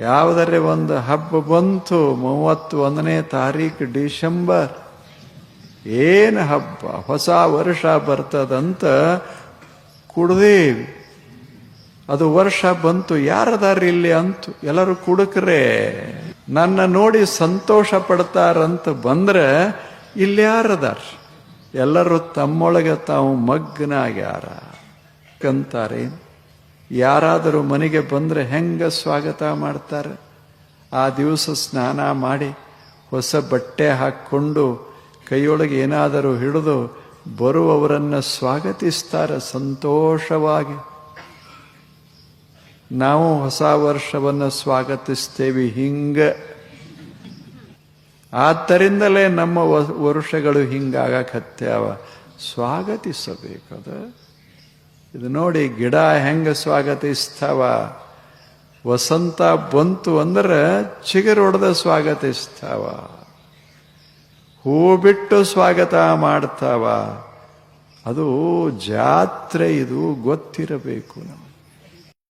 ಯಾವುದರೆ ಒಂದು ಹಬ್ಬ ಬಂತು ಮೂವತ್ತು ಒಂದನೇ ತಾರೀಕು ಡಿಸೆಂಬರ್ ಏನು ಹಬ್ಬ? ಹೊಸ ವರ್ಷ ಬರ್ತದಂತ ಕುಡ್ದೇವಿ. ಅದು ವರ್ಷ ಬಂತು ಯಾರದಾರ ಇಲ್ಲಿ ಅಂತು? ಎಲ್ಲರೂ ಕುಡುಕ್ರೆ. ನನ್ನ ನೋಡಿ ಸಂತೋಷ ಪಡ್ತಾರಂತ ಬಂದ್ರೆ ಇಲ್ಲಿ ಯಾರದಾರ? ಎಲ್ಲರೂ ತಮ್ಮೊಳಗೆ ತಾವು ಮಗ್ನಾಗ್ಯಾರ. ಕಂತಾರೆ. ಯಾರಾದರೂ ಮನೆಗೆ ಬಂದ್ರೆ ಹೆಂಗೆ ಸ್ವಾಗತ ಮಾಡ್ತಾರೆ? ಆ ದಿವಸ ಸ್ನಾನ ಮಾಡಿ ಹೊಸ ಬಟ್ಟೆ ಹಾಕ್ಕೊಂಡು ಕೈಯೊಳಗೆ ಏನಾದರೂ ಹಿಡಿದು ಬರುವವರನ್ನ ಸ್ವಾಗತಿಸ್ತಾರೆ ಸಂತೋಷವಾಗಿ. ನಾವು ಹೊಸ ವರ್ಷವನ್ನು ಸ್ವಾಗತಿಸ್ತೇವೆ ಹಿಂಗ. ಆದ್ದರಿಂದಲೇ ನಮ್ಮ ವರುಷಗಳು ಹಿಂಗಾಗಕತ್ಯಾವ. ಸ್ವಾಗತಿಸಬೇಕದ. ಇದು ನೋಡಿ ಗಿಡ ಹೆಂಗ ಸ್ವಾಗತಿಸ್ತಾವ? ವಸಂತ ಬಂತು ಅಂದ್ರೆ ಚಿಗುರೊಡೆದ ಸ್ವಾಗತಿಸ್ತಾವ. ಹೂ ಬಿಟ್ಟು ಸ್ವಾಗತ ಮಾಡ್ತಾವ. ಅದು ಜಾತ್ರೆ ಇದು ಗೊತ್ತಿರಬೇಕು ನಮ್ಗೆ.